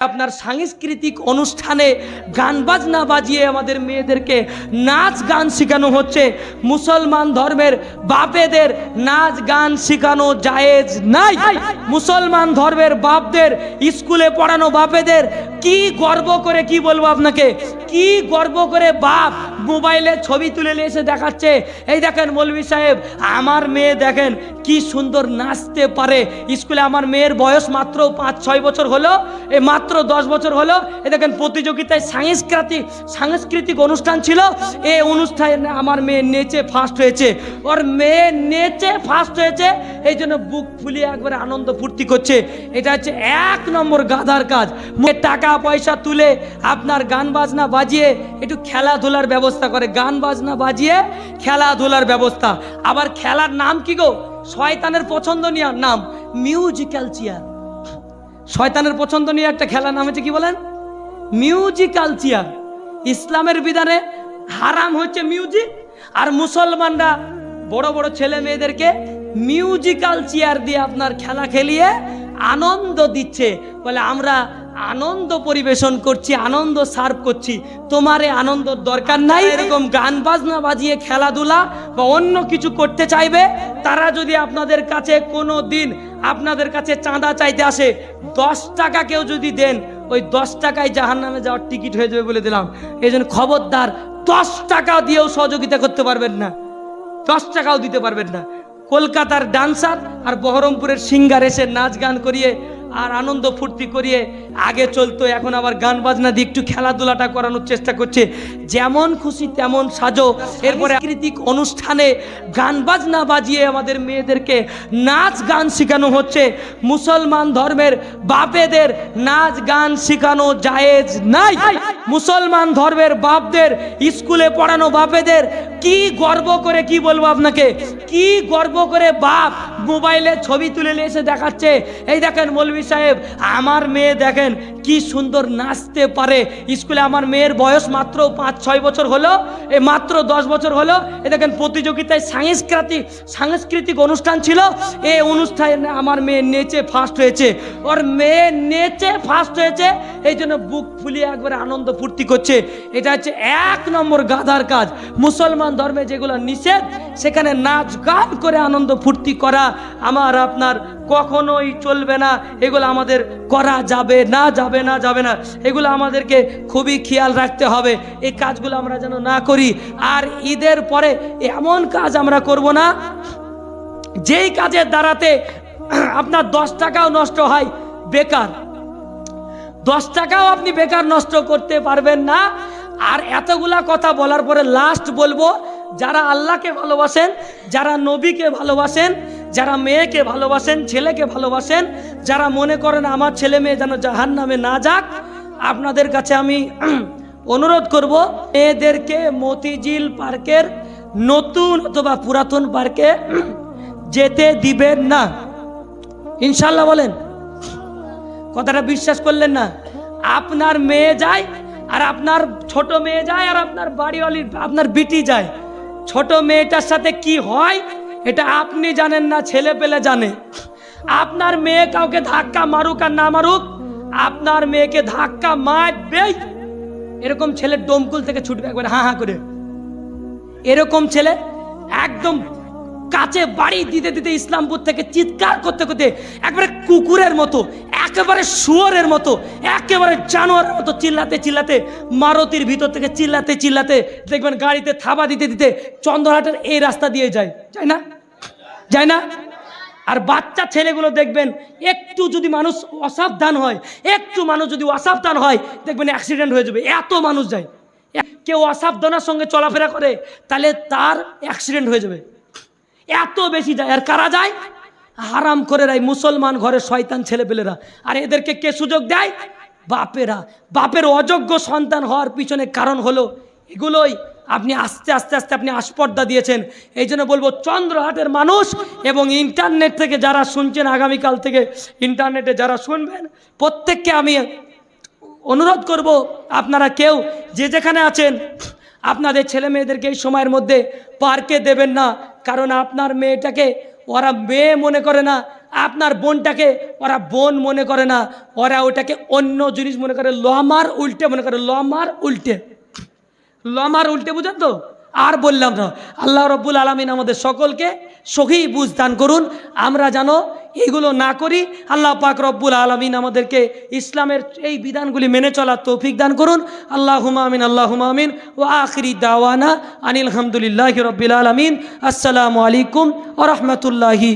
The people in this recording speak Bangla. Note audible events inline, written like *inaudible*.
আপনার সাংস্কৃতিক অনুষ্ঠানে গান বাজনা বাজিয়ে আমাদের মেয়েদেরকে নাচ গান শেখানো হচ্ছে। মুসলমান ধর্মের বাপেদের নাচ গান শেখানো জায়েজ নাই। মুসলমান ধর্মের বাপদের স্কুলে পড়ানো বাপেদের কি গর্ব করে কি বলব আপনাকে? কি গর্ব করে বাপ মোবাইলে ছবি তুলে নিয়ে এসে দেখাচ্ছে। এই দেখেন মৌলভী সাহেব, আমার মেয়ে দেখেন কি সুন্দর নাচতে পারে। স্কুলে আমার মেয়ের বয়স মাত্র পাঁচ, ছয় বছর হলো, এ মাত্র দশ বছর হলো। এ দেখেন প্রতিযোগিতায় সাংস্কৃতিক সাংস্কৃতিক অনুষ্ঠান ছিল। এ অনুষ্ঠানে আমার মেয়ে নেচে ফার্স্ট হয়েছে। ওর মেয়ে নেচে ফার্স্ট হয়েছে। এই জন্য বুক ফুলিয়ে একবারে আনন্দ ফুর্তি করছে। এটা হচ্ছে এক নম্বর গাধার কাজ। টাকা পয়সা তুলে আপনার গান বাজনা বাজিয়ে একটু খেলাধুলার ব্যবস্থা করে, গান বাজনা বাজিয়ে খেলাধুলার ব্যবস্থা। আবার খেলার নাম কি গো? শয়তানের পছন্দ পছন্দনীয় নাম মিউজিক্যাল চেয়ার শয়তানের পছন্দ পছন্দনীয় একটা খেলার নাম হচ্ছে কি বলেন? মিউজিক্যাল চেয়ার ইসলামের বিধানে হারাম হচ্ছে মিউজিক আর মুসলমানরা বড় বড় ছেলে মেয়েদেরকে মিউজিক্যাল চেয়ার দিয়ে আপনার খেলা খেলিয়ে আনন্দ দিচ্ছে। বলে আমরা আনন্দ পরিবেশন করছি, আনন্দ সার্ভ করছি। তোমার আনন্দর দরকার নাই। এরকম গান বাজনা বাজিয়ে খেলাধুলা বা অন্য কিছু করতে চাইবে, তারা যদি আপনাদের কাছে কোনো দিন আপনাদের কাছে চাঁদা চাইতে আসে, দশ টাকা কেউ যদি দেন, ওই দশ টাকায় জাহান নামে যাওয়ার টিকিট হয়ে যাবে বলে দিলাম। এই জন্য খবরদার, দশ টাকা দিয়েও সহযোগিতা করতে পারবেন না। দশ টাকাও দিতে পারবেন না। কলকাতার ডান্সার আর বহরমপুরের সিঙ্গার এসে নাচ গান করিয়ে আর আনন্দ ফুর্তি করিয়ে আগে চলতো, এখন আবার গান বাজনা দিয়ে একটু খেলাধুলাটা করানোর চেষ্টা করছে। যেমন খুশি তেমন সাজো। এরপরে সাংস্কৃতিক অনুষ্ঠানে গান বাজনা বাজিয়ে আমাদের মেয়েদেরকে নাচ গান শেখানো হচ্ছে। মুসলমান ধর্মের বাপেদের নাচ গান শেখানো জায়েজ নাই। মুসলমান ধর্মের বাপদের, স্কুলে পড়ানো বাপেদের কি গর্ব করে কি বলব আপনাকে? কি গর্ব করে বাপ মোবাইলে ছবি তুলে নিয়ে এসে দেখাচ্ছে। এই দেখেন মৌলভী সাহেব, আমার মেয়ে দেখেন কি সুন্দর নাচতে পারে। স্কুলে আমার মেয়ের বয়স মাত্র পাঁচ, ছয় বছর হলো, এ মাত্র দশ বছর হলো। এ দেখেন প্রতিযোগিতায় সাংস্কৃতিক সাংস্কৃতিক অনুষ্ঠান ছিল। এ অনুষ্ঠানে আমার মেয়ে নেচে ফার্স্ট হয়েছে। ওর মেয়ে নেচে ফার্স্ট হয়েছে। এই জন্য বুক ফুলিয়ে একবারে আনন্দ ফুর্তি করছে। এটা হচ্ছে এক নম্বর গাধার কাজ। মুসলমান ধর্মে যেগুলো নিষেধ, সেখানে নাচ গান করে আনন্দ ফুর্তি করা আমার আপনার কখনোই চলবে না। এগুলো আমাদের করা যাবে না যাবে না যাবে না। এগুলো আমাদেরকে খুবই খেয়াল রাখতে হবে। এই কাজগুলো আমরা যেন না করি। আর ঈদের পরে এমন কাজ আমরা করব না, যেই কাজের দ্বারাতে আপনার দশ টাকাও নষ্ট হয়, বেকার। দশ টাকাও আপনি বেকার নষ্ট করতে পারবেন না। আর এতগুলা কথা বলার পরে লাস্ট বলব, যারা আল্লাহকে ভালোবাসেন, যারা নবীকে ভালোবাসেন, যারা মেয়েকে ভালোবাসেন, ছেলেকে ভালোবাসেন, যারা মনে করেন আমার ছেলে মেয়ে যেন জাহান নামে না যাক, আপনাদের কাছে আমি *clears throat* অনুরোধ করব, মেয়েদেরকে মতিঝিল পার্কের নতুন অথবা পুরাতন পার্কে *clears throat* যেতে দিবেন না। ইনশাল্লাহ বলেন। কথাটা বিশ্বাস করলেন না। আপনার মেয়ে যায় আর আপনার ছোট মেয়ে যায় আর আপনার বাড়িওয়ালি আপনার বিটি যায়। ছোট মেয়েটার সাথে কি হয়, এটা আপনি জানেন না, ছেলে পেলে জানে। আপনার মেয়ে কাউকে ধাক্কা মারুক আর না মারুক, আপনার মেয়েকে ধাক্কা মারবেই। এরকম ছেলে ডোমকুল থেকে ছুটবে একবার, হাঁ হাঁ করে। এরকম ছেলে একদম কাছে বাড়ি দিতে দিতে ইসলামপুর থেকে চিৎকার করতে করতে একবারে কুকুরের মতো, একেবারে শুয়োরের মতো, একেবারে জানোয়ারের মতো চিল্লাতে চিল্লাতে মারুতির ভিতর থেকে চিল্লাতে চিল্লাতে দেখবেন গাড়িতে থাবা দিতে দিতে চন্দ্রহাটের এই রাস্তা দিয়ে যায়। যায় না? যায় না? আর বাচ্চা ছেলেগুলো দেখবেন, একটু যদি মানুষ অসাবধান হয়, একটু মানুষ যদি অসাবধান হয়, দেখবেন অ্যাক্সিডেন্ট হয়ে যাবে, এত মানুষ যায়। কেউ অসাবধানের সঙ্গে চলাফেরা করে, তাহলে তার অ্যাক্সিডেন্ট হয়ে যাবে। এত বেশি যায়। আর কারা যায়? হারাম করে রায় মুসলমান ঘরে শয়তান ছেলেপেলেরা। আর এদেরকে কে সুযোগ দেয়? বাপেরা। বাপের অযোগ্য সন্তান হওয়ার পিছনে কারণ হলো এগুলোই। আপনি আস্তে আস্তে আস্তে আপনি আস্পর্দা দিয়েছেন। এই জন্য বলব, চন্দ্রহাটের মানুষ এবং ইন্টারনেট থেকে যারা শুনছেন, আগামীকাল থেকে ইন্টারনেটে যারা শুনবেন, প্রত্যেককে আমি অনুরোধ করব, আপনারা কেউ যে যেখানে আছেন, আপনাদের ছেলে মেয়েদেরকে এই সময়ের মধ্যে পার্কে দেবেন না। কারণ আপনার মেয়েটাকে ওরা মেয়ে মনে করে না, আপনার বোনটাকে ওরা বোন মনে করে না, ওরা ওটাকে অন্য জিনিস মনে করে, লমার উল্টে মনে করে, লমার উল্টে। লমার উল্টে, বুঝেন তো? আর বললাম না, আল্লাহ রব্বুল আলমিন আমাদের সকলকে সহি বুঝ দান করুন। আমরা জানো এগুলো না করি আল্লাহ পাক রব্বুল আলমিন আমাদেরকে ইসলামের এই বিধানগুলি মেনে চলার তৌফিক দান করুন। আল্লাহ হুমামিন আল্লাহ হুমামিন ও আখরি দাওয়ানা আনিল হামদুলিল্লাহ রব্বিল আলমিন। আসসালামু আলাইকুম ও রহমতুল্লাহি